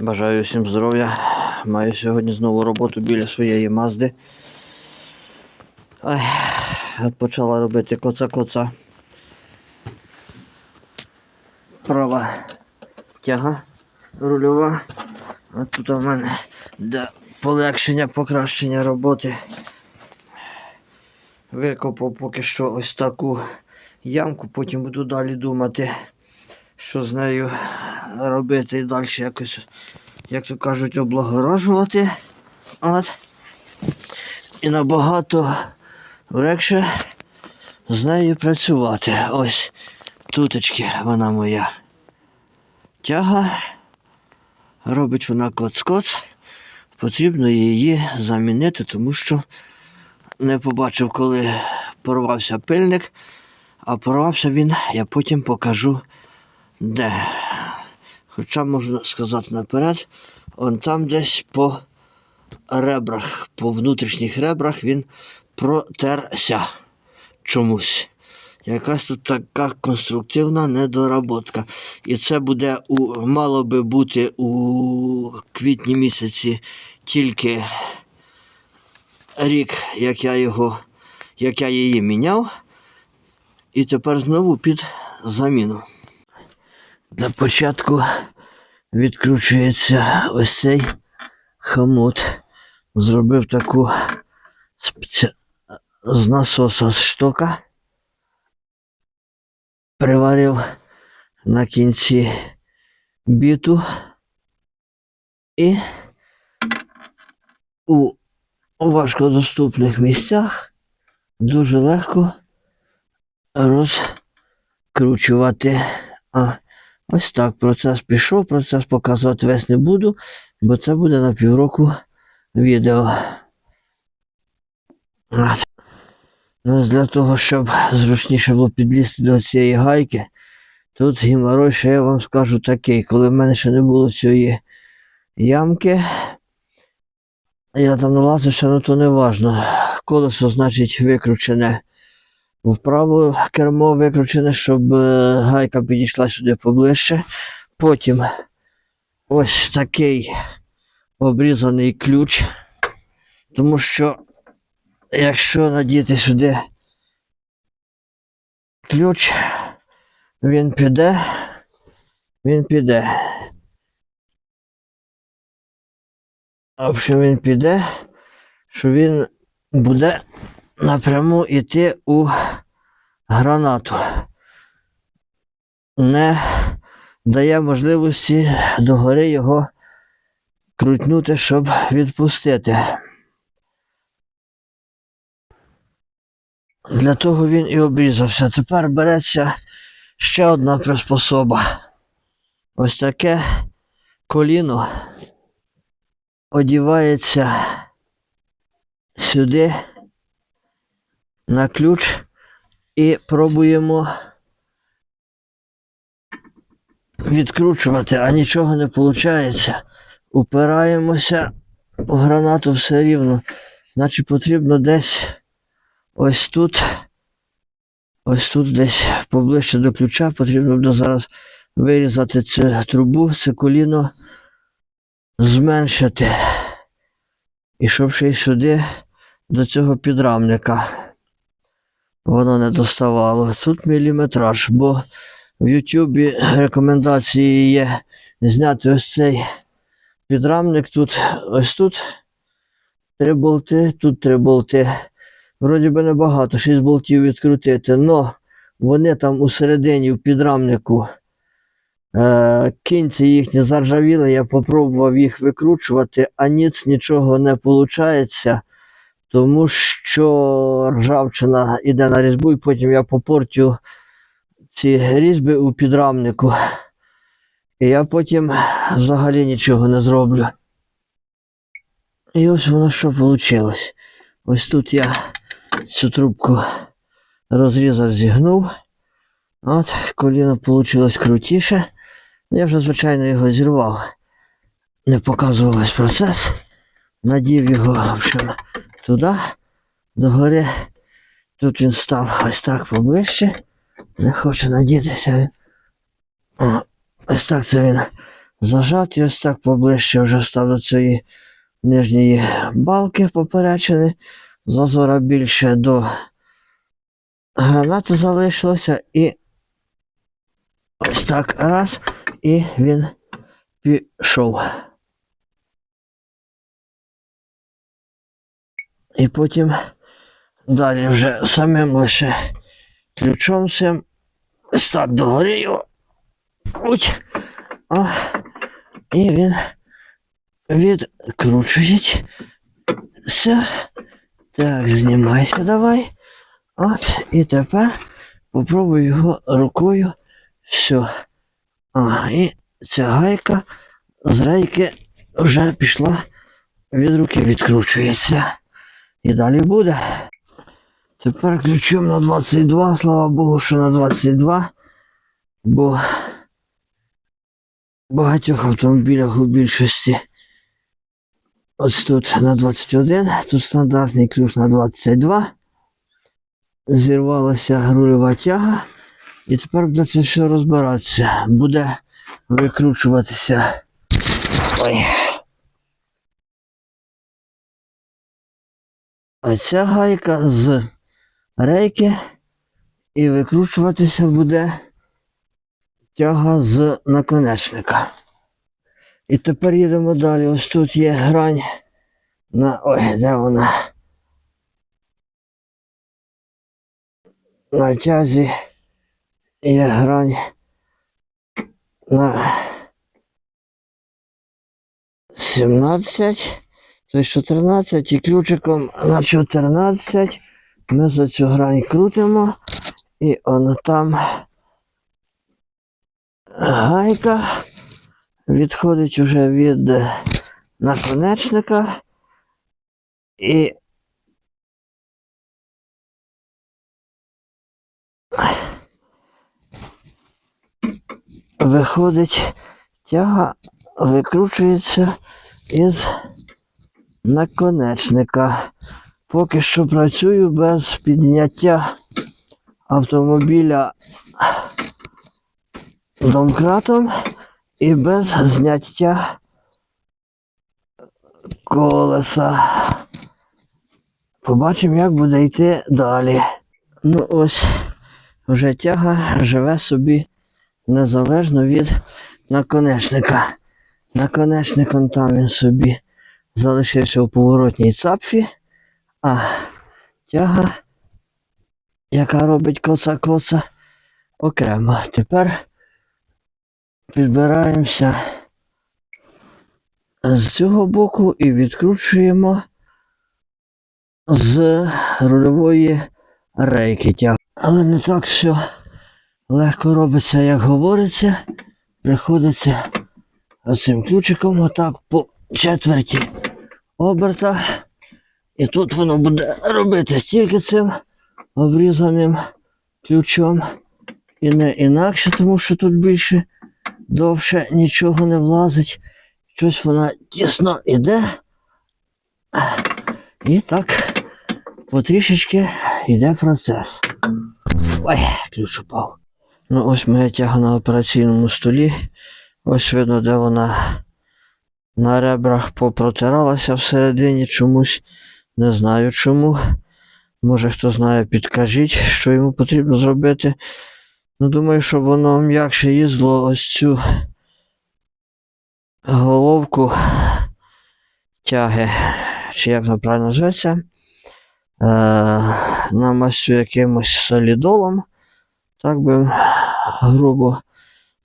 Бажаю всім здоров'я. Маю сьогодні знову роботу біля своєї Мазди. Ой, почала робити коца-коца. Права тяга рульова. А тут у мене для полегшення, покращення роботи. Викопав поки що ось таку ямку, потім буду далі думати, що з нею робити далі якось, як то кажуть, облагороджувати. От. І набагато легше з нею працювати. Ось туточки вона моя тяга. Робить вона коц-коц. Потрібно її замінити, тому що не побачив, коли порвався пильник, а порвався він, я потім покажу де. Хоча можна сказати наперед, он там десь по ребрах, по внутрішніх ребрах він протерся чомусь. Якась тут така конструктивна недоработка. І це буде у, мало би бути у квітні місяці тільки рік, як я його, як я її міняв. І тепер знову під заміну. Для початку відкручується ось цей хомут. Зробив таку спеці... з насоса штока. Приварив на кінці біту і у важкодоступних місцях дуже легко розкручувати. А, ось так процес пішов, процес показувати весь не буду, бо це буде на півроку відео. Ну, ось для того, щоб зручніше було підлізти до цієї гайки, тут геморрой, ще я вам скажу такий, коли в мене ще не було цієї ямки, я там налазився, ну то не важно. Колесо, значить, викручене вправо кермо викручене, щоб е, гайка підійшла сюди поближче. Потім ось такий обрізаний ключ. Тому що якщо надіти сюди ключ, він піде, він піде. В общем, він піде, що він буде напряму йти у гранату. Не дає можливості догори його крутнути, щоб відпустити. Для того він і обрізався. Тепер береться ще одна приспособа. Ось таке коліно одівається сюди на ключ і пробуємо відкручувати, а нічого не виходить. Упираємося в гранату все рівно. Значить потрібно десь ось тут, ось тут десь поближче до ключа, потрібно буде зараз вирізати цю трубу, це коліно зменшити. І щоб ще й сюди до цього підрамника воно не доставало. Тут міліметраж, бо в Ютубі рекомендації є зняти ось цей підрамник тут, ось тут три болти, тут три болти. Вроді би небагато, 6 болтів відкрутити, но вони там усередині в підрамнику. Е, кінці їхні заржавіли, я попробував їх викручувати, а ніц нічого не виходить, тому що ржавчина йде на різьбу, і потім я попортю ці різьби у підрамнику. І я потім взагалі нічого не зроблю. І ось воно що вийшло. Ось тут я цю трубку розрізав, зігнув. От, коліно вийшло крутіше. Я вже, звичайно, його зірвав. Не показував весь процес. Надів його в общем, туди, догори. Тут він став ось так поближче. Не хоче надітися він. О, ось так це він зажати. Ось так поближче вже став до цієї нижньої балки поперечини. Зазора більше до гранати залишилося і ось так раз, і він пішов. І потім далі вже самим лише ключом цим ось так догори його. І він відкручується. Так, знімайся давай. От, і тепер попробую його рукою. Все. А, і ця гайка з рейки вже пішла від руки відкручується. І далі буде. Тепер ключом на 22, слава Богу, що на 22, бо в багатьох автомобілях у більшості ось тут на 21, тут стандартний ключ на 22. Зірвалася рульова тяга, і тепер буде це все розбиратися. Буде викручуватися. Ой. Оця гайка з рейки і викручуватися буде тяга з наконечника. І тепер їдемо далі. Ось тут є грань на. Ой, де вона? На тязі є грань на 17, тобто 14 і ключиком на 14 ми за цю грань крутимо і воно там гайка відходить уже від наконечника. І виходить тяга, викручується із наконечника. Поки що працюю без підняття автомобіля домкратом і без зняття колеса. Побачимо, як буде йти далі. Ну ось вже тяга живе собі незалежно від наконечника. Наконечником там він собі залишився у поворотній цапфі, а тяга, яка робить коца-коца, окремо. Тепер підбираємося з цього боку і відкручуємо з рульової рейки тягу. Але не так все легко робиться, як говориться. Приходиться оцим ключиком отак по четверті оберта. І тут воно буде робити стільки цим обрізаним ключом. І не інакше, тому що тут більше довше нічого не влазить. Щось вона тісно іде. І так потрішечки йде процес. Ой, ключ упав. Ну ось моя тяга на операційному столі. Ось видно, де вона на ребрах попротиралася всередині чомусь. Не знаю чому. Може хто знає, підкажіть, що йому потрібно зробити. Ну, думаю, щоб воно м'якше їздило ось цю головку тяги, чи як вона правильно зветься, е, намастю якимось солідолом, так би грубо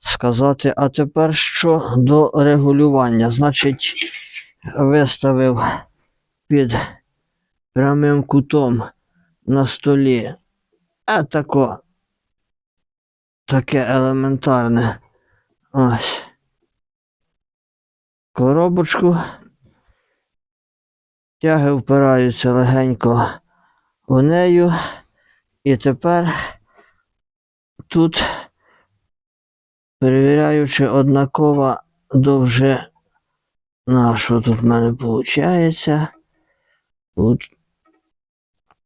сказати. А тепер що до регулювання? Значить, виставив під прямим кутом на столі. А тако. Таке елементарне. Ось. Коробочку. Тяги впираються легенько у нею. І тепер тут, перевіряючи однакова довжина, що тут в мене виходить.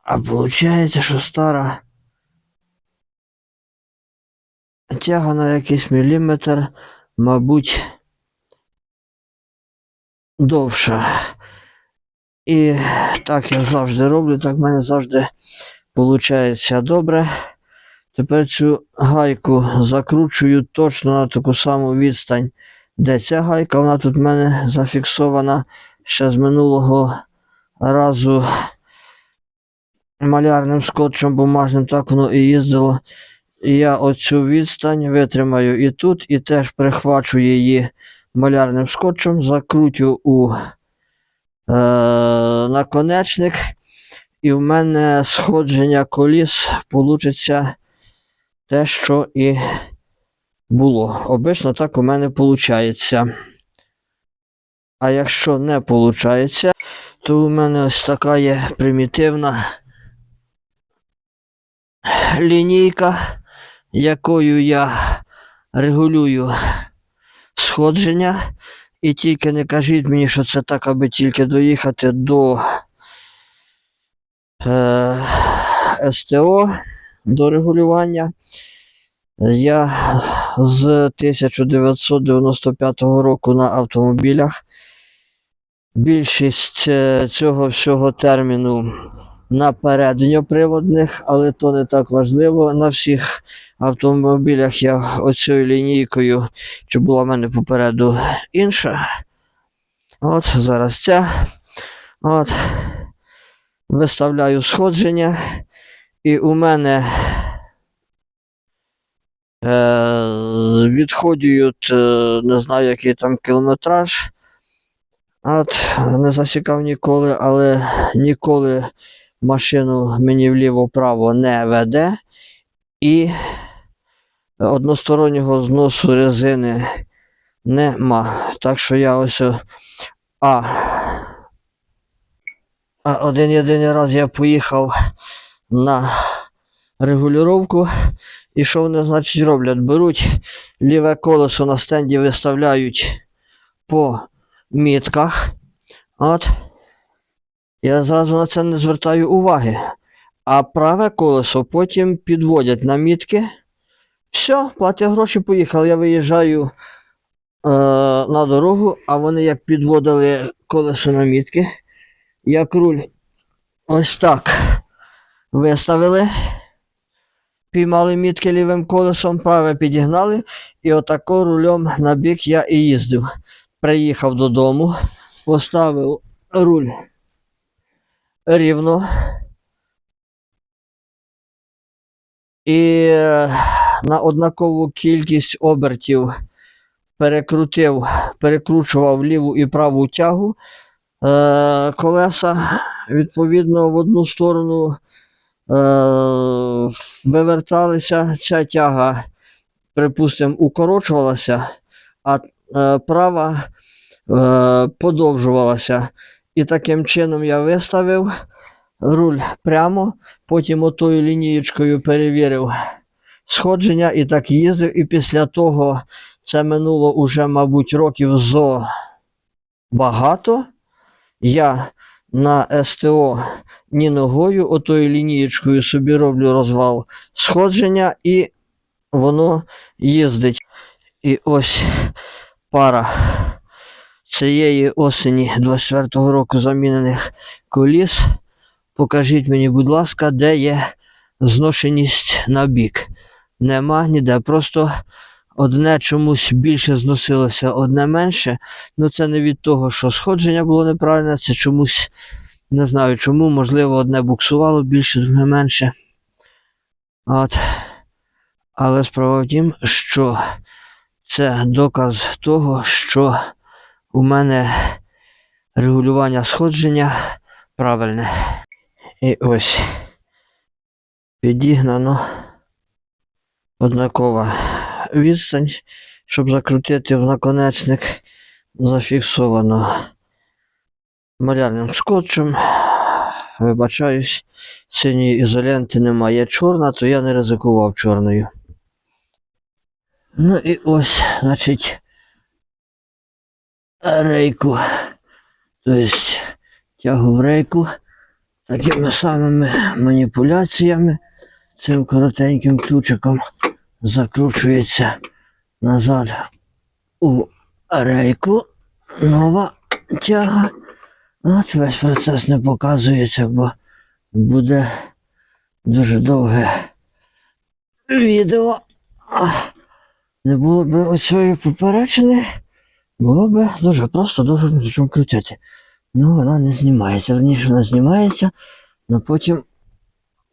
А виходить, що стара тяга на якийсь міліметр, мабуть, довша. І так я завжди роблю, так в мене завжди виходить добре. Тепер цю гайку закручую точно на таку саму відстань, де ця гайка. Вона тут в мене зафіксована ще з минулого разу малярним скотчем бумажним, так воно і їздило. І я оцю відстань витримаю і тут, і теж прихвачу її малярним скотчем, закрутю у е, наконечник, і в мене сходження коліс получиться те, що і було. Обично так у мене виходить. А якщо не виходить, то у мене ось така є примітивна лінійка, якою я регулюю сходження. І тільки не кажіть мені, що це так, аби тільки доїхати до е, СТО, до регулювання. Я з 1995 року на автомобілях. Більшість е, цього всього терміну на передньоприводних, але то не так важливо. На всіх автомобілях я оцією лінійкою, чи була в мене попереду інша. От зараз ця. От. Виставляю сходження. І у мене е, відходять, е, не знаю, який там кілометраж. От, не засікав ніколи, але ніколи машину мені вліво-право не веде. І одностороннього зносу резини нема. Так що я ось. А, а один єдиний раз я поїхав на регулювання. І що вони, значить, роблять? Беруть ліве колесо на стенді виставляють по мітках. От. Я зразу на це не звертаю уваги. А праве колесо потім підводять на мітки. Все, платять гроші, поїхав. Я виїжджаю е, на дорогу, а вони як підводили колесо на мітки, як руль ось так виставили, піймали мітки лівим колесом, праве підігнали, і отако рулем на бік я і їздив. Приїхав додому, поставив руль рівно. І е, на однакову кількість обертів перекрутив, перекручував ліву і праву тягу. Е, колеса, відповідно, в одну сторону е, виверталися, ця тяга, припустимо, укорочувалася, а е, права е, подовжувалася. І таким чином я виставив руль прямо, потім отою лінієчкою перевірив сходження і так їздив. І після того це минуло уже, мабуть, років зо багато. Я на СТО ні ногою, отою лінієчкою собі роблю розвал сходження, і воно їздить. І ось пара цієї осені 24-го року замінених коліс. Покажіть мені, будь ласка, де є зношеність на бік. Нема ніде. Просто одне чомусь більше зносилося, одне менше. Ну це не від того, що сходження було неправильне, це чомусь не знаю чому, можливо, одне буксувало більше, друге менше. От. Але справа в тім, що це доказ того, що у мене регулювання сходження правильне. І ось підігнано однакова відстань, щоб закрутити в наконечник, зафіксовано малярним скотчем. Вибачаюсь, синьої ізоленти немає чорна, то я не ризикував чорною. Ну і ось, значить, рейку. Тобто тягу в рейку такими самими маніпуляціями. Цим коротеньким ключиком закручується назад у рейку. Нова тяга. От весь процес не показується, бо буде дуже довге відео. Не було б оцієї поперечини, було б дуже просто довгим ключом крутити. Ну, вона не знімається. Верніше вона знімається, але потім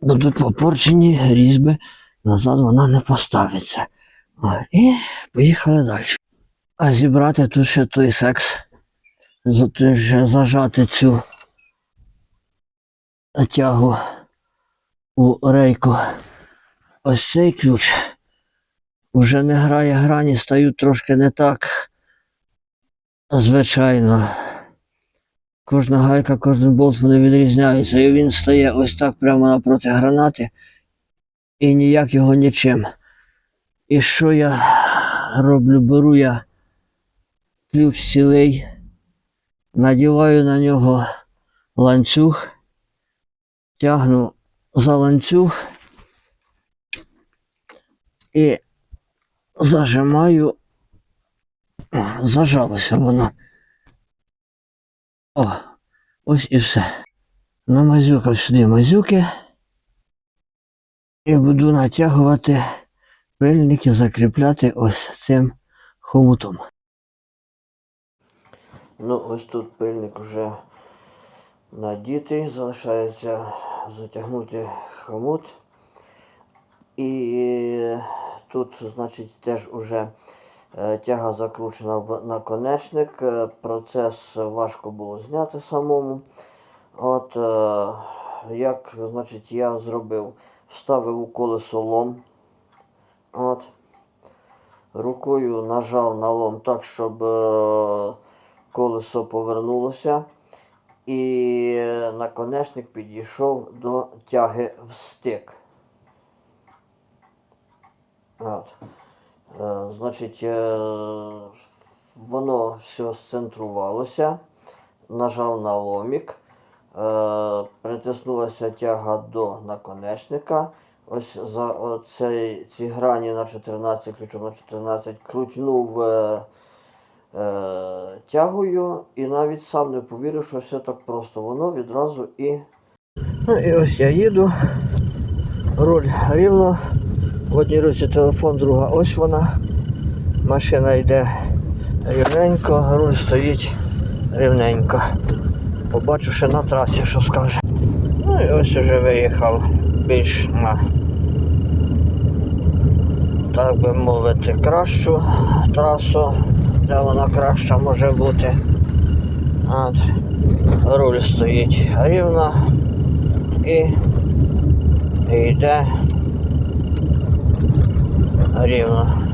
будуть попорчені різьби, назад вона не поставиться. І поїхали далі. А зібрати тут ще той секс, зажати цю тягу у рейку. Ось цей ключ уже не грає грані, стають трошки не так. Звичайно. Кожна гайка, кожен болт вони відрізняються. І він стає ось так прямо напроти гранати. І ніяк його нічим. І що я роблю? Беру я ключ цілий, надіваю на нього ланцюг, тягну за ланцюг і зажимаю. О, зажалося воно. О, ось і все. Намазюкав сюди мазюки і буду натягувати пильники, закріпляти ось цим хомутом. Ну, ось тут пильник вже надітий, залишається затягнути хомут. І тут, значить, теж уже е, тяга закручена в наконечник. Е, Процес важко було зняти самому. От е, як, значить, я зробив, вставив у колесо лом. От. Рукою нажав на лом так, щоб колесо повернулося. І наконечник підійшов до тяги в стик. От. Е, значить, е, воно все сцентрувалося, нажав на ломік, е, притиснулася тяга до наконечника. Ось за оцей, ці грані на 14, ключом на 14 крутнув е, тягою і навіть сам не повірив, що все так просто. Воно відразу і. Ну і ось я їду. Руль рівно. В одній руці телефон, друга ось вона. Машина йде рівненько, руль стоїть рівненько. Побачу ще на трасі, що скаже. Ну і ось уже виїхав більш на, так би мовити, кращу трасу, де вона краща може бути. От. Руль стоїть рівно і йде рівно.